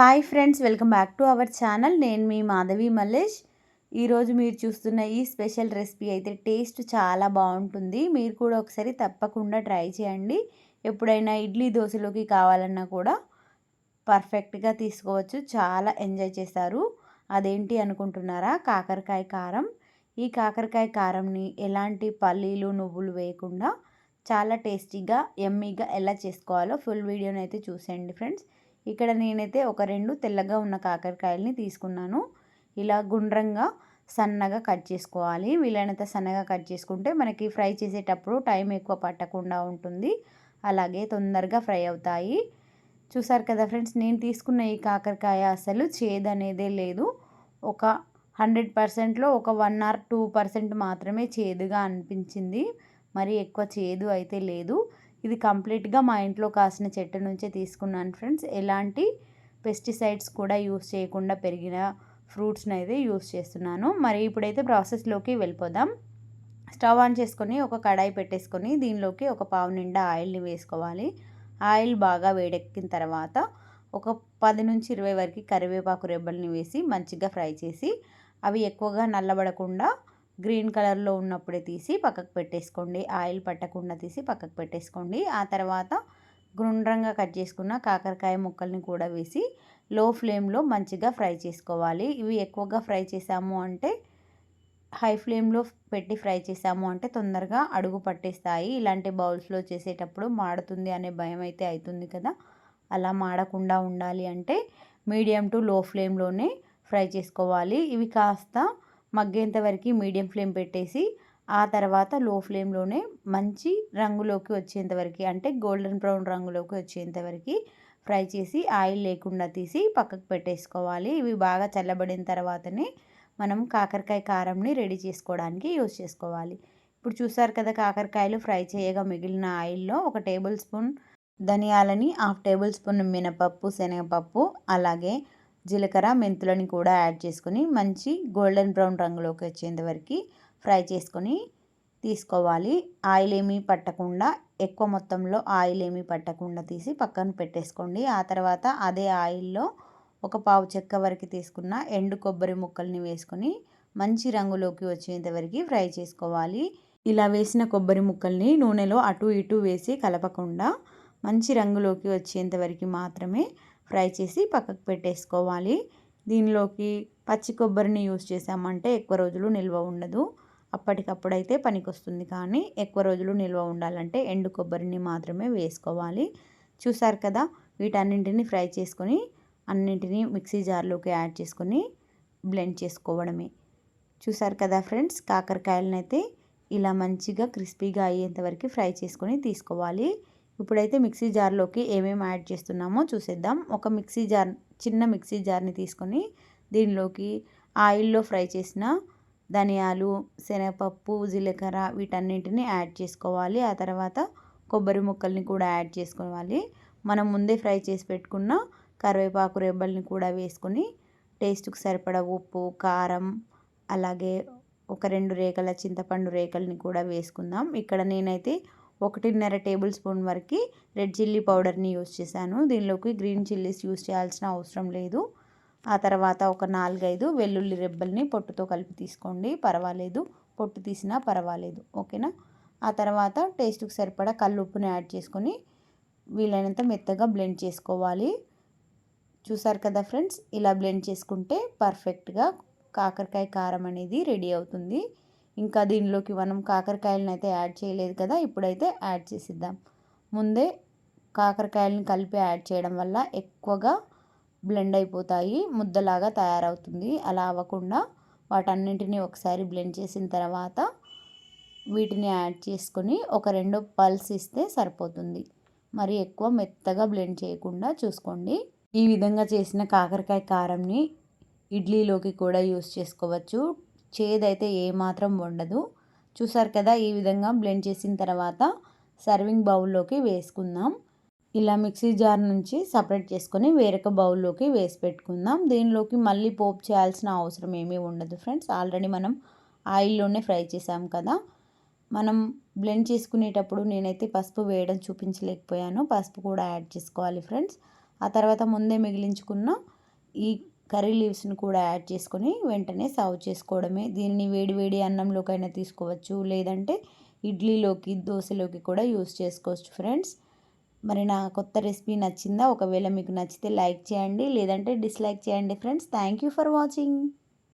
Hi friends welcome back to our channel. నేను మీ మాధవి మల్లేష్. ఈరోజు మీరు చూస్తున్న ఈ స్పెషల్ రెసిపీ అయితే టేస్ట్ చాలా బాగుంటుంది. మీరు కూడా ఒకసారి తప్పకుండా ట్రై చేయండి. ఎప్పుడైనా ఇడ్లీ దోశలోకి కావాలన్నా కూడా పర్ఫెక్ట్గా తీసుకోవచ్చు. చాలా ఎంజాయ్ చేస్తారు. అదేంటి అనుకుంటున్నారా? కాకరకాయ కారం. ఈ కాకరకాయ కారంని ఎలాంటి పల్లీలు నువ్వులు వేయకుండా చాలా టేస్టీగా ఎమ్మీగా ఎలా చేసుకోవాలో ఫుల్ వీడియోని అయితే చూసేయండి ఫ్రెండ్స్. ఇక్కడ నేనైతే ఒక రెండు తెల్లగా ఉన్న కాకరకాయలని తీసుకున్నాను. ఇలా గుండ్రంగా సన్నగా కట్ చేసుకోవాలి. వీలైనంత సన్నగా కట్ చేసుకుంటే మనకి ఫ్రై చేసేటప్పుడు టైం ఎక్కువ పట్టకుండా ఉంటుంది. అలాగే తొందరగా ఫ్రై అవుతాయి. చూసారు కదా ఫ్రెండ్స్ నేను తీసుకున్న ఈ కాకరకాయ అసలు చేదు లేదు. ఒక హండ్రెడ్ పర్సెంట్లో ఒక వన్ ఆర్ టూ పర్సెంట్ మాత్రమే చేదుగా అనిపించింది. మరి ఎక్కువ చేదు అయితే లేదు. ఇది కంప్లీట్గా మా ఇంట్లో కాసిన చెట్టు నుంచే తీసుకున్నాను ఫ్రెండ్స్. ఎలాంటి పెస్టిసైడ్స్ కూడా యూస్ చేయకుండా పెరిగిన ఫ్రూట్స్ని అయితే యూస్ చేస్తున్నాను. మరి ఇప్పుడైతే ప్రాసెస్లోకి వెళ్ళిపోదాం. స్టవ్ ఆన్ చేసుకొని ఒక కడాయి పెట్టేసుకొని దీనిలోకి ఒక పావు నిండా ఆయిల్ని వేసుకోవాలి. ఆయిల్ బాగా వేడెక్కిన తర్వాత ఒక పది నుంచి ఇరవై వరకు కరివేపాకు రెబ్బల్ని వేసి మంచిగా ఫ్రై చేసి అవి ఎక్కువగా నల్లబడకుండా గ్రీన్ కలర్లో ఉన్నప్పుడే తీసి పక్కకు పెట్టేసుకోండి. ఆయిల్ పట్టకుండా తీసి పక్కకు పెట్టేసుకోండి. ఆ తర్వాత గుండ్రంగా కట్ చేసుకున్న కాకరకాయ ముక్కల్ని కూడా వేసి లో ఫ్లేమ్లో మంచిగా ఫ్రై చేసుకోవాలి. ఇవి ఎక్కువగా ఫ్రై చేసాము అంటే హై ఫ్లేమ్లో పెట్టి ఫ్రై చేసాము అంటే తొందరగా అడుగు పట్టేస్తాయి. ఇలాంటి బౌల్స్లో చేసేటప్పుడు మాడుతుంది అనే భయం అయితే అవుతుంది కదా. అలా మాడకుండా ఉండాలి అంటే మీడియం టు లో ఫ్లేమ్లోనే ఫ్రై చేసుకోవాలి. ఇవి కాస్త మగ్గేంత వరకు మీడియం ఫ్లేమ్ పెట్టేసి ఆ తర్వాత లో ఫ్లేమ్లోనే మంచి రంగులోకి వచ్చేంత వరకు అంటే గోల్డెన్ బ్రౌన్ రంగులోకి వచ్చేంత వరకు ఫ్రై చేసి ఆయిల్ లేకుండా తీసి పక్కకు పెట్టేసుకోవాలి. ఇవి బాగా చల్లబడిన తర్వాతనే మనం కాకరకాయ కారంని రెడీ చేసుకోవడానికి యూజ్ చేసుకోవాలి. ఇప్పుడు చూసారు కదా కాకరకాయలు ఫ్రై చేయగా మిగిలిన ఆయిల్లో ఒక టేబుల్ స్పూన్ ధనియాలని హాఫ్ టేబుల్ స్పూన్ మినపప్పు శనగపప్పు అలాగే జీలకర్ర మెంతులని కూడా యాడ్ చేసుకొని మంచి గోల్డెన్ బ్రౌన్ రంగులోకి వచ్చేంత వరకు ఫ్రై చేసుకొని తీసుకోవాలి. ఆయిల్ ఏమీ పట్టకుండా ఎక్కువ మొత్తంలో ఆయిల్ ఏమీ పట్టకుండా తీసి పక్కన పెట్టేసుకోండి. ఆ తర్వాత అదే ఆయిల్లో ఒక పావు చెక్క వరకు తీసుకున్న ఎండు కొబ్బరి ముక్కల్ని వేసుకొని మంచి రంగులోకి వచ్చేంత వరకు ఫ్రై చేసుకోవాలి. ఇలా వేసిన కొబ్బరి ముక్కల్ని నూనెలో అటు ఇటు వేసి కలపకుండా మంచి రంగులోకి వచ్చేంత వరకు మాత్రమే ఫ్రై చేసి పక్కకు పెట్టేసుకోవాలి. దీనిలోకి పచ్చి కొబ్బరిని యూస్ చేసామంటే ఎక్కువ రోజులు నిల్వ ఉండదు. అప్పటికప్పుడు అయితే పనికొస్తుంది కానీ ఎక్కువ రోజులు నిల్వ ఉండాలంటే ఎండు కొబ్బరిని మాత్రమే వేసుకోవాలి. చూసారు కదా వీటన్నింటిని ఫ్రై చేసుకొని అన్నింటినీ మిక్సీ జార్లోకి యాడ్ చేసుకొని బ్లెండ్ చేసుకోవడమే. చూసారు కదా ఫ్రెండ్స్ కాకరకాయలను అయితే ఇలా మంచిగా క్రిస్పీగా అయ్యేంతవరకు ఫ్రై చేసుకొని తీసుకోవాలి. ఇప్పుడైతే మిక్సీ జార్లోకి ఏమేమి యాడ్ చేస్తున్నామో చూసేద్దాం. ఒక మిక్సీ జార్ చిన్న మిక్సీ జార్ని తీసుకొని దీనిలోకి ఆయిల్లో ఫ్రై చేసిన ధనియాలు శనగపప్పు జీలకర్ర వీటన్నింటిని యాడ్ చేసుకోవాలి. ఆ తర్వాత కొబ్బరి ముక్కల్ని కూడా యాడ్ చేసుకోవాలి. మనం ముందే ఫ్రై చేసి పెట్టుకున్న కరివేపాకు రెబ్బల్ని కూడా వేసుకొని టేస్ట్కి సరిపడా ఉప్పు కారం అలాగే ఒక రెండు రేఖల చింతపండు రేఖల్ని కూడా వేసుకుందాం. ఇక్కడ నేనైతే ఒకటిన్నర టేబుల్ స్పూన్ వరకు రెడ్ చిల్లీ పౌడర్ని యూస్ చేశాను. దీనిలోకి గ్రీన్ చిల్లీస్ యూస్ చేయాల్సిన అవసరం లేదు. ఆ తర్వాత ఒక నాలుగైదు వెల్లుల్లి రెబ్బల్ని పొట్టుతో కలిపి తీసుకోండి. పర్వాలేదు. పొట్టు తీసినా పర్వాలేదు. ఓకేనా? ఆ తర్వాత టేస్ట్కి సరిపడా కల్లుప్పుని యాడ్ చేసుకొని వీలైనంత మెత్తగా బ్లెండ్ చేసుకోవాలి. చూసారు కదా ఫ్రెండ్స్? ఇలా బ్లెండ్ చేసుకుంటే పర్ఫెక్ట్గా కాకరకాయ కారం అనేది రెడీ అవుతుంది. ఇంకా దీనిలోకి మనం కాకరకాయలను అయితే యాడ్ చేయలేదు కదా ఇప్పుడైతే యాడ్ చేసిద్దాం. ముందే కాకరకాయలను కలిపి యాడ్ చేయడం వల్ల ఎక్కువగా బ్లెండ్ అయిపోతాయి ముద్దలాగా తయారవుతుంది. అలా అవ్వకుండా వాటన్నింటినీ ఒకసారి బ్లెండ్ చేసిన తర్వాత వీటిని యాడ్ చేసుకొని ఒక రెండు పల్స్ ఇస్తే సరిపోతుంది. మరి ఎక్కువ మెత్తగా బ్లెండ్ చేయకుండా చూసుకోండి. ఈ విధంగా చేసిన కాకరకాయ కారంని ఇడ్లీలోకి కూడా యూస్ చేసుకోవచ్చు. చేదైతే ఏమాత్రం ఉండదు చూసారు కదా ఈ విధంగా బ్లెండ్ చేసిన తర్వాత సర్వింగ్ బౌల్లోకి వేసుకుందాం. ఇలా మిక్సీ జార్ నుంచి సపరేట్ చేసుకొని వేరొక బౌల్లోకి వేసి పెట్టుకుందాం. దీనిలోకి మళ్ళీ పోపు చేయాల్సిన అవసరం ఏమీ ఉండదు ఫ్రెండ్స్. ఆల్రెడీ మనం ఆయిల్లోనే ఫ్రై చేసాం కదా. మనం బ్లెండ్ చేసుకునేటప్పుడు నేనైతే పసుపు వేయడం చూపించలేకపోయాను. పసుపు కూడా యాడ్ చేసుకోవాలి ఫ్రెండ్స్. ఆ తర్వాత ముందే మిగిలించుకున్న ఈ కర్రీ లీవ్స్ని కూడా యాడ్ చేసుకొని వెంటనే సర్వ్ చేసుకోవడమే. దీనిని వేడి వేడి అన్నంలోకైనా తీసుకోవచ్చు. లేదంటే ఇడ్లీలోకి దోశలోకి కూడా యూస్ చేసుకోవచ్చు ఫ్రెండ్స్. మరి నా కొత్త రెసిపీ నచ్చిందా? ఒకవేళ మీకు నచ్చితే లైక్ చేయండి. లేదంటే డిస్లైక్ చేయండి friends. Thank you for watching.